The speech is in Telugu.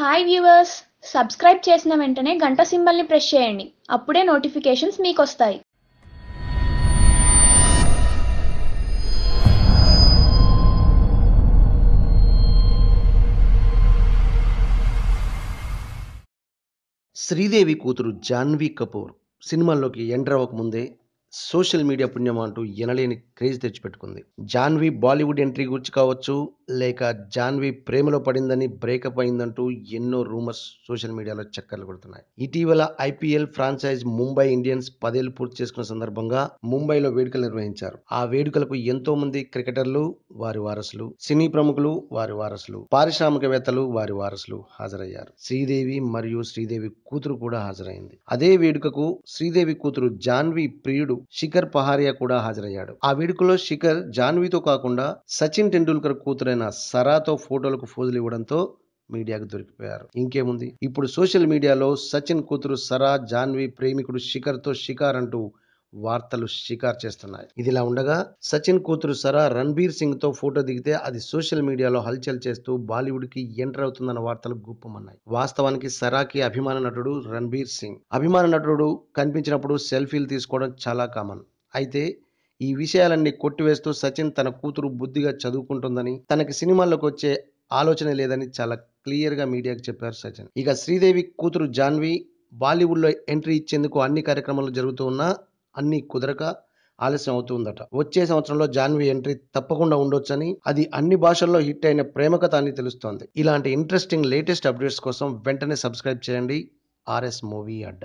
హాయ్ వ్యూవర్స్ సబ్స్క్రైబ్ చేసిన వెంటనే గంట సింబల్ని ప్రెస్ చేయండి. అప్పుడే నోటిఫికేషన్స్ మీకు వస్తాయి శ్రీదేవి కూతురు జాన్వీ కపూర్ సినిమాల్లోకి ఎంటర్ అవ్వకముందే సోషల్ మీడియా పుణ్యం అంటూ ఎనలేని క్రేజ్ తెచ్చిపెట్టుకుంది. జాన్వి బాలీవుడ్ ఎంట్రీ గురించి కావచ్చు లేక జాన్వీ ప్రేమలో పడిందని బ్రేకప్ అయిందంటూ ఎన్నో రూమర్స్ సోషల్ మీడియాలో చక్కర్లు కొడుతున్నాయి. ఇటీవల ఐపీఎల్ ఫ్రాంచైజ్ ముంబై ఇండియన్స్ పదేళ్ళు పూర్తి చేసుకున్న సందర్భంగా ముంబైలో వేడుకలు నిర్వహించారు. ఆ వేడుకలకు ఎంతో మంది క్రికెటర్లు వారి వారసులు సినీ ప్రముఖులు వారి వారసులు పారిశ్రామికవేత్తలు వారి వారసులు హాజరయ్యారు. శ్రీదేవి మరియు శ్రీదేవి కూతురు కూడా హాజరైంది. అదే వేడుకకు శ్రీదేవి కూతురు జాన్వీ ప్రియుడు శిఖర్ పహారియా కూడా హాజరయ్యాడు. ఆ వేడుకలో శిఖర్ జాన్వీతో కాకుండా సచిన్ టెండూల్కర్ కూతురైన సరాతో ఫోటోలకు ఫోజులు ఇవ్వడంతో మీడియాకు దొరికిపోయారు. ఇంకేముంది? ఇప్పుడు సోషల్ మీడియాలో సచిన్ కూతురు సరా జాన్వీ ప్రేమికుడు శిఖర్తో షికార్ అంటూ వార్తలు షికార్ చేస్తున్నాయి. ఇదిలా ఉండగా సచిన్ కూతురు సరా రణ్బీర్ సింగ్తో ఫోటో దిగితే అది సోషల్ మీడియాలో హల్చల్ చేస్తూ బాలీవుడ్కి ఎంటర్ అవుతుందన్న వార్తలు గుప్పమన్నాయి. వాస్తవానికి సరాకి అభిమాన నటుడు రణ్బీర్ సింగ్. అభిమాన నటుడు కనిపించినప్పుడు సెల్ఫీలు తీసుకోవడం చాలా కామన్. అయితే ఈ విషయాలన్నీ కొట్టివేస్తూ సచిన్ తన కూతురు బుద్ధిగా చదువుకుంటుందని తనకి సినిమాల్లోకి వచ్చే ఆలోచన లేదని చాలా క్లియర్గా మీడియాకు చెప్పారు సచిన్. ఇక శ్రీదేవి కూతురు జాన్వి బాలీవుడ్లో ఎంట్రీ ఇచ్చేందుకు అన్ని కార్యక్రమాలు జరుగుతూ ఉన్నా అన్నీ కుదరక ఆలస్యం అవుతుందట. వచ్చే సంవత్సరంలో జాన్వి ఎంట్రీ తప్పకుండా ఉండొచ్చని అది అన్ని భాషల్లో హిట్ అయిన ప్రేమకథ అని తెలుస్తోంది. ఇలాంటి ఇంట్రెస్టింగ్ లేటెస్ట్ అప్డేట్స్ కోసం వెంటనే సబ్స్క్రైబ్ చేయండి. RS movie Adda.